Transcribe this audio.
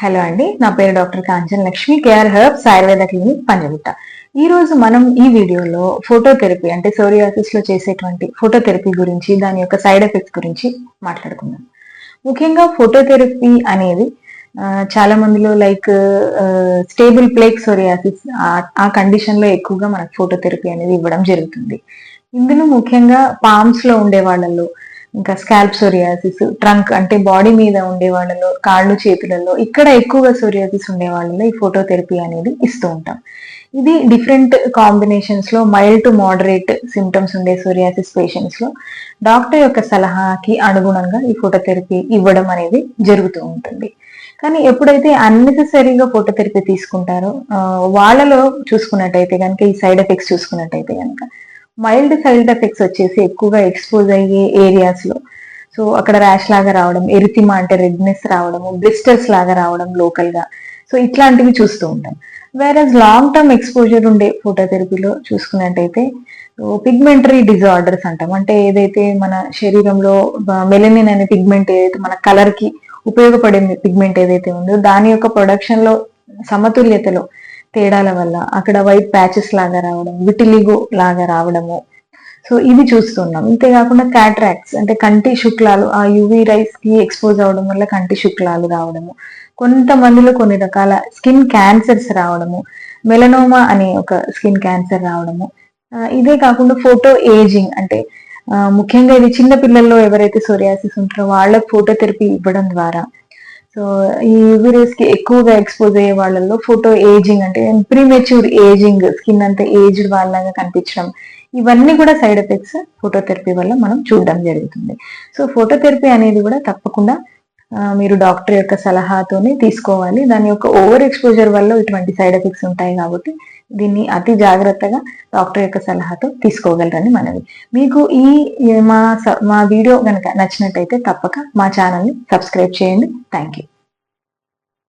Hello అండి నా పేరు doctor Kanchan Lakshmi KR herbs Ayurveda clinic Panjagutta. ఈ రోజు మనం ఈ వీడియోలో ఫోటోథెరపీ అంటే సోరియాసిస్లో చేసేటువంటి ఫోటోథెరపీ గురించి దాని యొక్క సైడ్ ఎఫెక్ట్స్ గురించి మాట్లాడుకుందాం. ముఖ్యంగా ఫోటోథెరపీ అనేది చాలా మందిలో లైక్ స్టేబుల్ ప్లేక్ సోరియాసిస్ ఆ కండిషన్లో ఎక్కువగా మనకు ఫోటోథెరపీ అనేది ఇవ్వడం జరుగుతుంది. ఇందులో ముఖ్యంగా పామ్స్లో ఉండే వాళ్ళలో ఇంకా స్కాల్ప్ సోరియాసిస్ ట్రంక్ అంటే బాడీ మీద ఉండే వాళ్ళలో కాళ్ళు చేతులలో ఇక్కడ ఎక్కువగా సోరియాసిస్ ఉండే వాళ్ళలో ఈ ఫోటోథెరపీ అనేది ఇస్తూ ఉంటాం. ఇది డిఫరెంట్ కాంబినేషన్స్లో మైల్డ్ టు మోడరేట్ సిమ్టమ్స్ ఉండే సోరియాసిస్ పేషెంట్స్లో డాక్టర్ యొక్క సలహాకి అనుగుణంగా ఈ ఫోటోథెరపీ ఇవ్వడం అనేది జరుగుతూ ఉంటుంది. కానీ ఎప్పుడైతే అన్నెసెసరీగా ఫోటోథెరపీ తీసుకుంటారో వాళ్ళలో చూసుకున్నట్టయితే కనుక ఈ సైడ్ ఎఫెక్ట్స్ చూసుకున్నట్టయితే కనుక మైల్డ్ సైడ్ ఎఫెక్ట్స్ వచ్చేసి ఎక్కువగా ఎక్స్పోజ్ అయ్యే ఏరియాస్లో. సో అక్కడ ర్యాష్ లాగా రావడం ఎరితిమా అంటే రెడ్నెస్ రావడము బ్లిస్టర్స్ లాగా రావడం లోకల్గా. సో ఇట్లాంటివి చూస్తూ ఉంటాం. వేరస్ లాంగ్ టర్మ్ ఎక్స్పోజర్ ఉండే ఫోటోథెరపీలో చూసుకున్నట్టయితే పిగ్మెంటరీ డిజార్డర్స్ అంటాం. అంటే ఏదైతే మన శరీరంలో మెలనిన్ అనే పిగ్మెంట్ ఏదైతే మన కలర్కి ఉపయోగపడే పిగ్మెంట్ ఏదైతే ఉందో దాని యొక్క ప్రొడక్షన్లో సమతుల్యతలో తేడాల వల్ల అక్కడ వైట్ ప్యాచెస్ లాగా రావడం విటిలిగో లాగా రావడము. సో ఇది చూస్తున్నాం. అంతేకాకుండా క్యాట్రాక్ట్స్ అంటే కంటి శుక్లాలు ఆ యువి రైస్కి ఎక్స్పోజ్ అవడం వల్ల కంటి శుక్లాలు రావడము. కొంతమందిలో కొన్ని రకాల స్కిన్ క్యాన్సర్స్ రావడము. మెలనోమా అనే ఒక స్కిన్ క్యాన్సర్ రావడము. ఇదే కాకుండా ఫోటో ఏజింగ్ అంటే ముఖ్యంగా ఇది చిన్న పిల్లల్లో ఎవరైతే సోరియాసిస్ ఉంటారో వాళ్ళకి ఫోటోథెరపీ ఇవ్వడం ద్వారా సో ఈ యూవీ రేస్కి ఎక్కువగా ఎక్స్పోజ్ అయ్యే వాళ్ళల్లో ఫోటో ఏజింగ్ అంటే ప్రీమెచ్యూర్ ఏజింగ్ స్కిన్ అంతా ఏజ్డ్ వాళ్ళగా కనిపించడం. ఇవన్నీ కూడా సైడ్ ఎఫెక్ట్స్ ఫోటోథెరపీ వల్ల మనం చూడడం జరుగుతుంది. సో ఫోటోథెరపీ అనేది కూడా తప్పకుండా మీరు డాక్టర్ యొక్క సలహాతోనే తీసుకోవాలి. దాని యొక్క ఓవర్ ఎక్స్పోజర్ వల్ల ఇటువంటి సైడ్ ఎఫెక్ట్స్ ఉంటాయి కాబట్టి దీన్ని అతి జాగ్రత్తగా డాక్టర్ యొక్క సలహాతో తీసుకోగలరని మనవి. మీకు ఈ మా స- మా వీడియో కనుక నచ్చినట్టయితే తప్పక మా ఛానల్ని సబ్స్క్రైబ్ చేయండి. Thank you